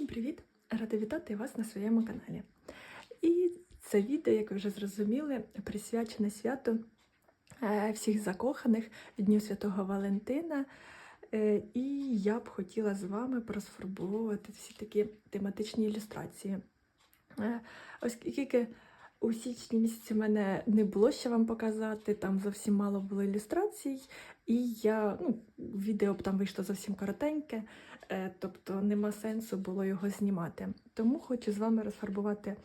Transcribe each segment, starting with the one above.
Всім привіт! Рада вітати вас на своєму каналі. І це відео, як ви вже зрозуміли, присвячене святу е, всіх закоханих Дню Святого Валентина. Е, І я б хотіла з вами просформовувати всі такі тематичні ілюстрації. Е, Оскільки у січні місяці в мене не було що вам показати, там зовсім мало було ілюстрацій, і я ну, відео б там вийшло зовсім коротеньке, е, тобто нема сенсу було його знімати. Тому хочу з вами розфарбувати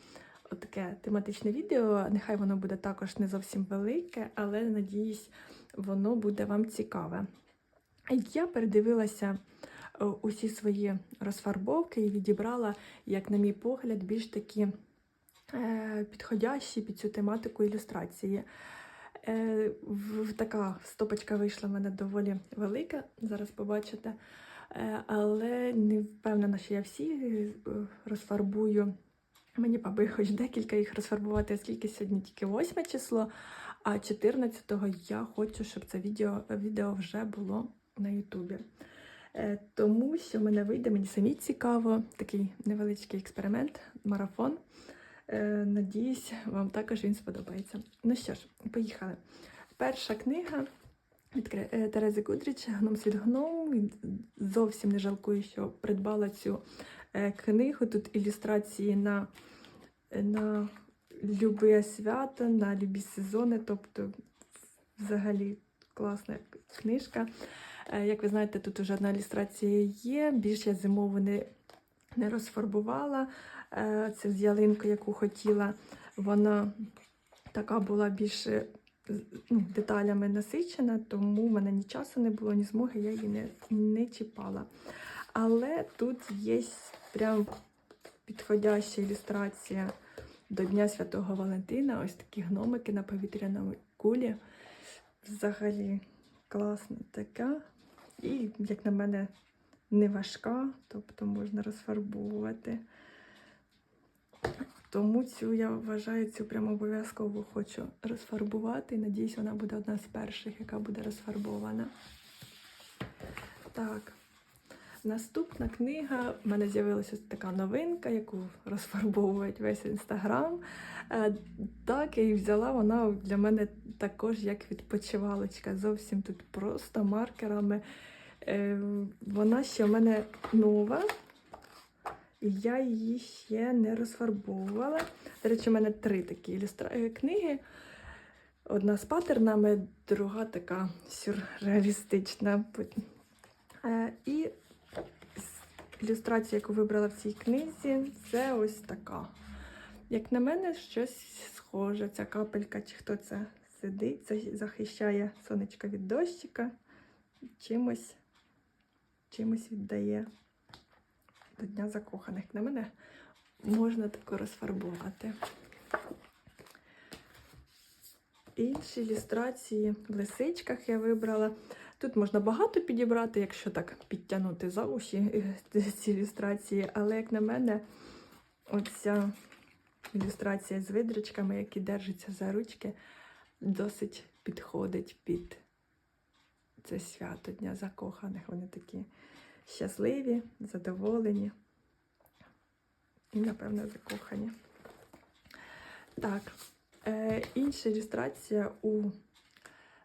таке тематичне відео. Нехай воно буде також не зовсім велике, але надіюсь, воно буде вам цікаве. Я передивилася е, усі свої розфарбовки і відібрала, як, на мій погляд, більш такі підходящі під цю тематику ілюстрації. Е, Така стопочка вийшла в мене доволі велика, зараз побачите. Е, Але не впевнена, що я всі е, розфарбую. Мені б хоч декілька їх розфарбувати, оскільки сьогодні тільки 8 число, а 14-го я хочу, щоб це відео, відео вже було на Ютубі. Е, Тому що в мене вийде, мені самі цікаво, такий невеличкий експеримент, марафон. Е, Надіюсь, вам також він сподобається. Ну що ж, поїхали. Перша книга від е, Терези Кудріч Гном світ гном. Зовсім не жалкую, що придбала цю е, книгу. Тут ілюстрації на, на любе свято, на любі сезони. Тобто, взагалі класна книжка. Як ви знаєте, тут вже одна ілюстрація є. Більш я зимову не, не розфарбувала. Е, Це з ялинкою, яку хотіла. Вона така була більш ну, деталями насичена, тому в мене ні часу не було, ні змоги, я її не, не чіпала. Але тут є прям підходяща ілюстрація до Дня Святого Валентина. Ось такі гномики на повітряному кулі. Взагалі класна така. І, як на мене, не важка, тобто можна розфарбовувати. Тому цю я вважаю, цю прямо обов'язково хочу розфарбувати. Надіюсь, вона буде одна з перших, яка буде розфарбована. Так. Наступна книга. В мене з'явилася така новинка, яку розфарбовують весь інстаграм. Е, Так, я її взяла. Вона для мене також як відпочивалочка. Зовсім тут просто маркерами. Е, Вона ще в мене нова. І я її ще не розфарбовувала. До речі, у мене три такі ілюстра... е, книги. Одна з патернами, друга така сюрреалістична. Е, І ілюстрація, яку вибрала в цій книзі, це ось така. Як на мене, щось схоже. Ця капелька, чи хто це сидить, це захищає сонечко від дощика, чимось, чимось віддає до Дня закоханих. На мене можна тако розфарбувати. Інші ілюстрації в лисичках я вибрала. Тут можна багато підібрати, якщо так підтягнути за уші е, ці ілюстрації, але, як на мене, оця ілюстрація з видричками, які держаться за ручки, досить підходить під це свято Дня закоханих. Вони такі щасливі, задоволені і, напевно, закохані. Так, е, інша ілюстрація у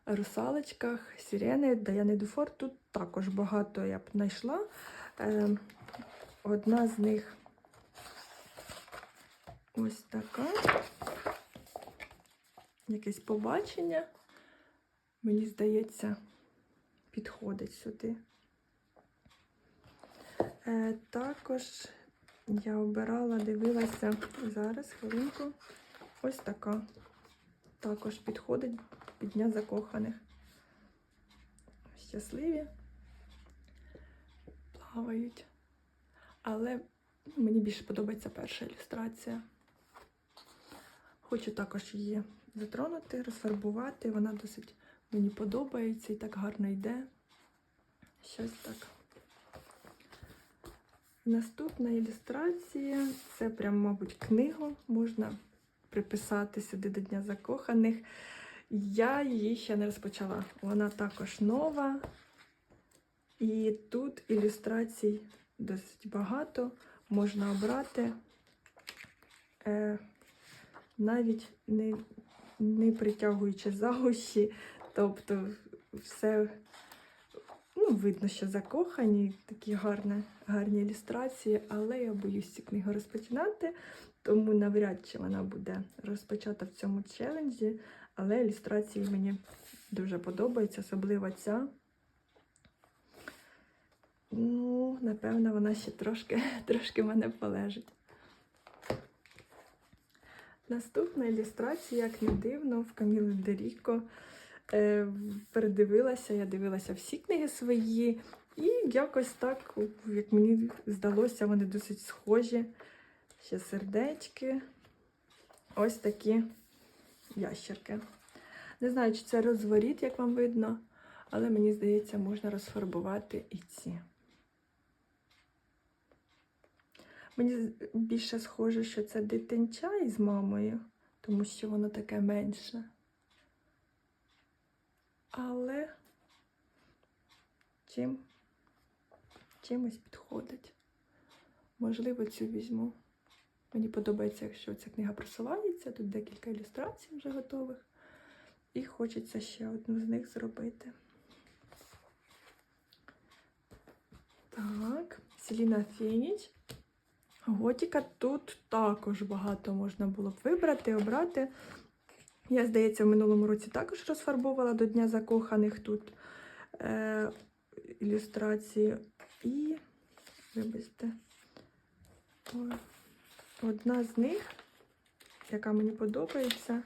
русалочках Сірени Даяни Дуфор. Тут також багато я б знайшла. Е, одна з них ось така. Якесь побачення, мені здається, підходить сюди. Е, також я обирала, дивилася зараз хвилинку. Ось така. Також підходить під Дня закоханих. Щасливі, плавають. Але мені більше подобається перша ілюстрація. Хочу також її затронути, розфарбувати. Вона досить мені подобається і так гарно йде. Щось так. Наступна ілюстрація це прям, мабуть, книгу можна приписати сюди до Дня закоханих. Я її ще не розпочала. Вона також нова. І тут ілюстрацій досить багато. можна обрати, е, навіть не, не притягуючи за уші. Тобто все ну, видно, що закохані, такі гарні, гарні ілюстрації, але я боюсь цю книгу розпочинати, тому навряд чи вона буде розпочата в цьому челенджі. Але ілюстрації мені дуже подобаються, особливо ця. Ну, напевно, вона ще трошки, трошки мене полежить. Наступна ілюстрація, як не дивно, в Каміли Деріко. Е, передивилася, я дивилася всі книги свої, і якось так, як мені здалося, вони досить схожі. Ще сердечки. Ось такі ящерки. Не знаю, чи це розворіт, як вам видно, але мені здається, можна розфарбувати і ці. Мені більше схоже, що це дитинча із мамою, тому що воно таке менше. Але чим чимось підходить. Можливо, цю візьму. Мені подобається, якщо ця книга просувається, тут декілька ілюстрацій вже готових. І хочеться ще одну з них зробити. Так, Селіна Феніч. Готіка тут також багато можна було б вибрати, обрати. Я, здається, в минулому році також розфарбовувала до Дня закоханих тут е, ілюстрації. І, вибачте, одна з них, яка мені подобається.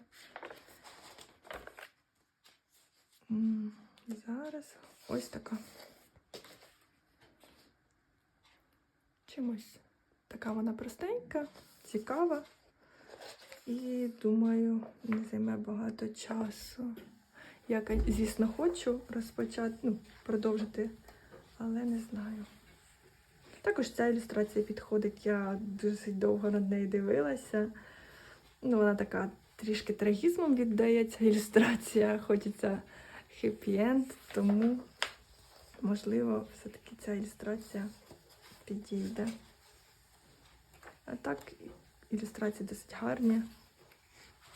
Зараз ось така. Чимось така вона простенька, цікава. І думаю, не займе багато часу. Я, звісно, хочу розпочати, ну, продовжити, але не знаю. Також ця ілюстрація підходить, я досить довго над нею дивилася. Ну, вона така трішки трагізмом віддається ілюстрація, хочеться хеппі-енд, тому, можливо, все-таки ця ілюстрація підійде. А так, ілюстрації досить гарні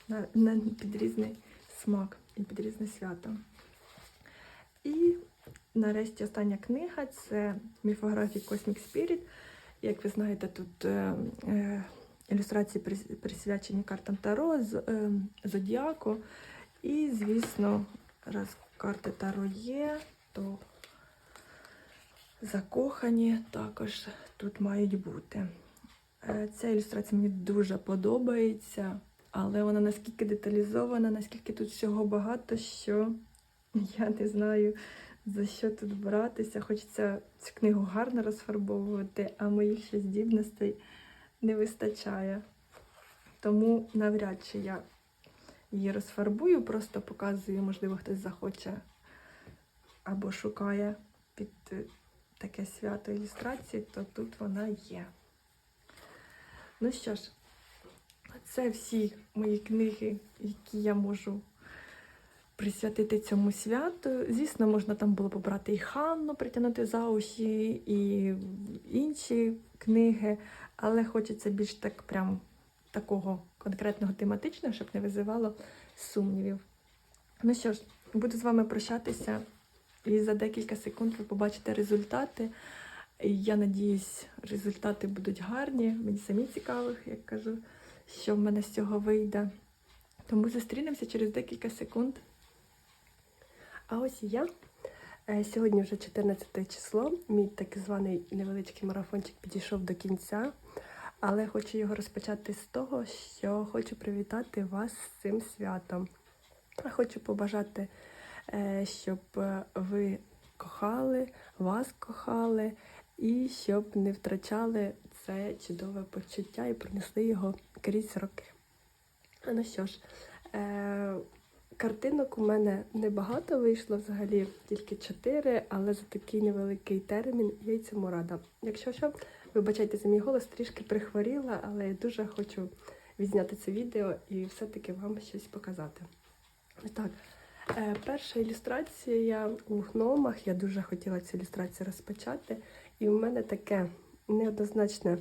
на, на під різний смак і під різне свято. І нарешті остання книга це міфографії Cosmic Spirit. Як ви знаєте, тут е, е, ілюстрації присвячені картам Таро з е, Зодіаку. І, звісно, раз карти Таро є, то закохані також тут мають бути. Е, Ця ілюстрація мені дуже подобається, але вона наскільки деталізована, наскільки тут всього багато, що я не знаю, за що тут братися. Хочеться цю книгу гарно розфарбовувати, а моїх ще здібностей не вистачає. Тому навряд чи я її розфарбую, просто показую, можливо, хтось захоче або шукає під е, таке свято ілюстрації, то тут вона є. Ну що ж, це всі мої книги, які я можу присвятити цьому святу. Звісно, можна там було побрати і Ханну, притягнути за уші, і інші книги, але хочеться більш так прям такого конкретного тематичного, щоб не визивало сумнівів. Ну що ж, буду з вами прощатися, і за декілька секунд ви побачите результати. Я надіюсь, результати будуть гарні. Мені самі цікаво, як кажу, що в мене з цього вийде. Тому зустрінемося через декілька секунд. А ось я. Е, Сьогодні вже 14 число. Мій так званий невеличкий марафончик підійшов до кінця, але хочу його розпочати з того, що хочу привітати вас з цим святом. Хочу побажати, е, щоб е, ви кохали, вас кохали, і щоб не втрачали це чудове почуття і принесли його крізь роки. Ну що ж, е, Картинок у мене небагато вийшло взагалі, тільки чотири, але за такий невеликий термін я й цьому рада. Якщо що, вибачайте за мій голос, трішки прихворіла, але я дуже хочу відзняти це відео і все-таки вам щось показати. Так, е, перша ілюстрація у гномах. Я дуже хотіла цю ілюстрацію розпочати. І в мене таке неоднозначне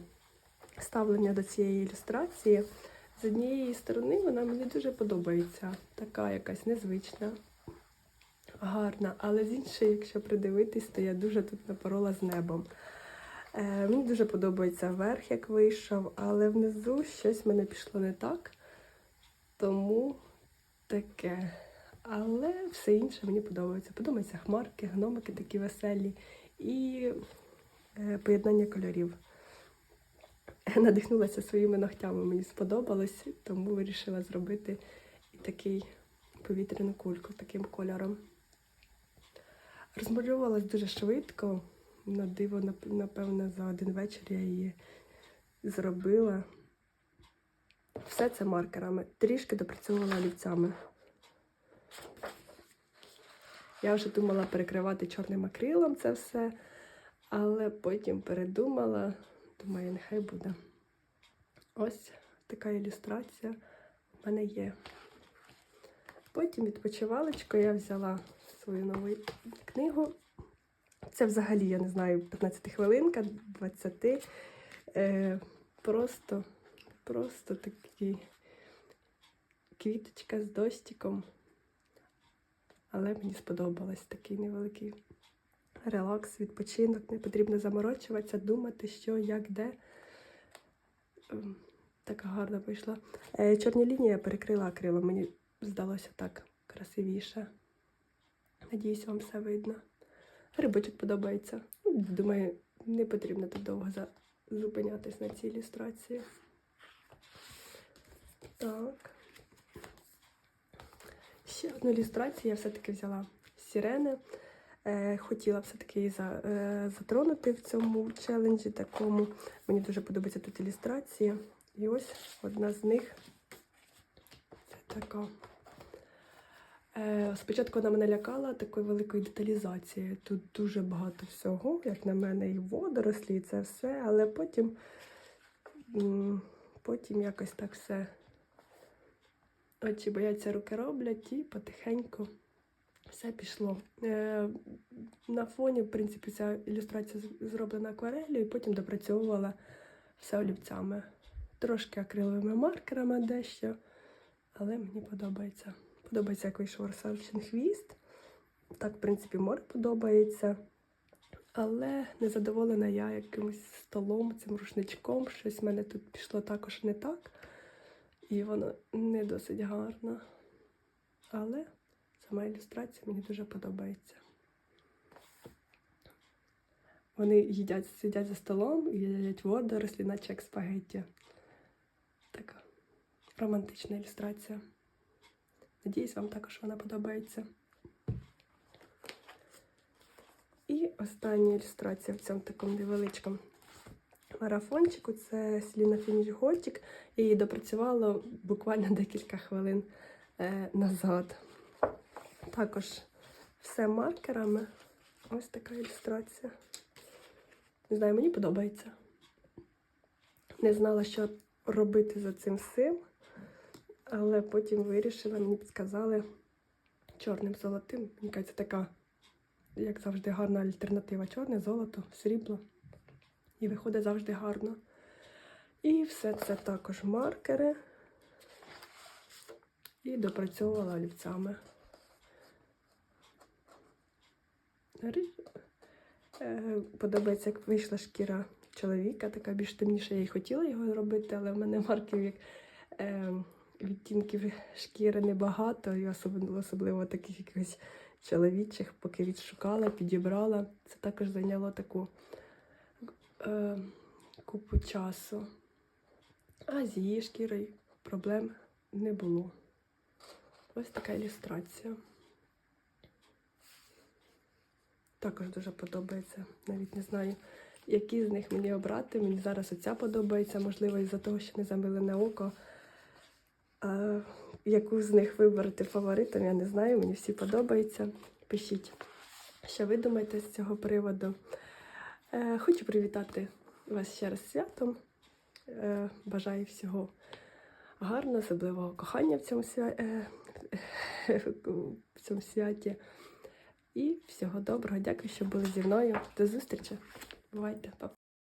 ставлення до цієї ілюстрації. З однієї сторони вона мені дуже подобається, така якась незвична, гарна, але з іншої, якщо придивитись, то я дуже тут напорола з небом. Е, мені дуже подобається верх, як вийшов, але внизу щось в мене пішло не так. Тому таке. Але все інше мені подобається. Подобаються хмарки, гномики такі веселі і поєднання кольорів. Надихнулася своїми ногтями, мені сподобалось, тому вирішила зробити і такий повітряну кульку таким кольором. Розмалювалась дуже швидко. На диво, напевно, за один вечір я її зробила. Все це маркерами. Трішки допрацьовувала олівцями. Я вже думала перекривати чорним акрилом це все, але потім передумала, думаю, нехай буде. Ось така ілюстрація в мене є. Потім відпочивалочку я взяла свою нову книгу. Це взагалі, я не знаю, 15 хвилинка, 20. Е, просто, просто такий квіточка з дощиком. Але мені сподобалось такий невеликий релакс, відпочинок. Не потрібно заморочуватися, думати, що, як, де. Ем, Така гарна вийшла. Е, Чорні лінії я перекрила акрилом, мені здалося так красивіше. Надіюсь, вам все видно. Рибочок подобається. Думаю, не потрібно тут довго зупинятись на цій ілюстрації. Так. Ще одну ілюстрацію я все-таки взяла з сірени. Е, хотіла все-таки е, затронути в цьому челенджі такому. Мені дуже подобається тут ілюстрації. І ось одна з них це така. Е, спочатку вона мене лякала такою великою деталізацією. Тут дуже багато всього, як на мене, і водорослі, і це все, але потім, потім якось так все. Очі бояться, руки роблять, і потихеньку все пішло. Е, на фоні, в принципі, ця ілюстрація зроблена акварелью, і потім допрацьовувала все олівцями. Трошки акриловими маркерами дещо, але мені подобається. Подобається, як вийшов русалчин хвіст. Так, в принципі, море подобається. Але незадоволена я якимось столом, цим рушничком. Щось в мене тут пішло також не так. І воно не досить гарно. Але сама ілюстрація мені дуже подобається. Вони їдять, сидять за столом і їдять водорослі, наче як спагетті. Така романтична ілюстрація. Надіюсь, вам також вона подобається. І остання ілюстрація в цьому такому невеличкому марафончику це Селіна Фініш Готік. Я її допрацювала буквально декілька хвилин е, назад. Також все маркерами. Ось така ілюстрація. Не знаю, мені подобається. Не знала, що робити за цим всім, але потім вирішила, мені підказали чорним золотим. Мені кажеться, така, як завжди, гарна альтернатива. Чорне, золото, срібло. І виходить завжди гарно. І все це також маркери. І допрацьовувала олівцями. Ри- Е, Подобається, як вийшла шкіра чоловіка, така більш темніша. Я й хотіла його робити, але в мене марків як е, відтінків шкіри небагато, і особливо, особливо таких якихось чоловічих, поки відшукала, підібрала. Це також зайняло таку е, купу часу. А з її шкірою проблем не було. Ось така ілюстрація. Також дуже подобається. Навіть не знаю, які з них мені обрати. Мені зараз оця подобається, можливо, із-за того, що не замилене око. А, яку з них вибрати фаворитом, я не знаю. Мені всі подобаються. Пишіть, що ви думаєте з цього приводу. Е, хочу привітати вас ще раз святом. Е, бажаю всього гарного, особливого кохання в цьому, свя... е, в цьому святі. І всього доброго. Дякую, що були зі мною. До зустрічі. Бувайте, па.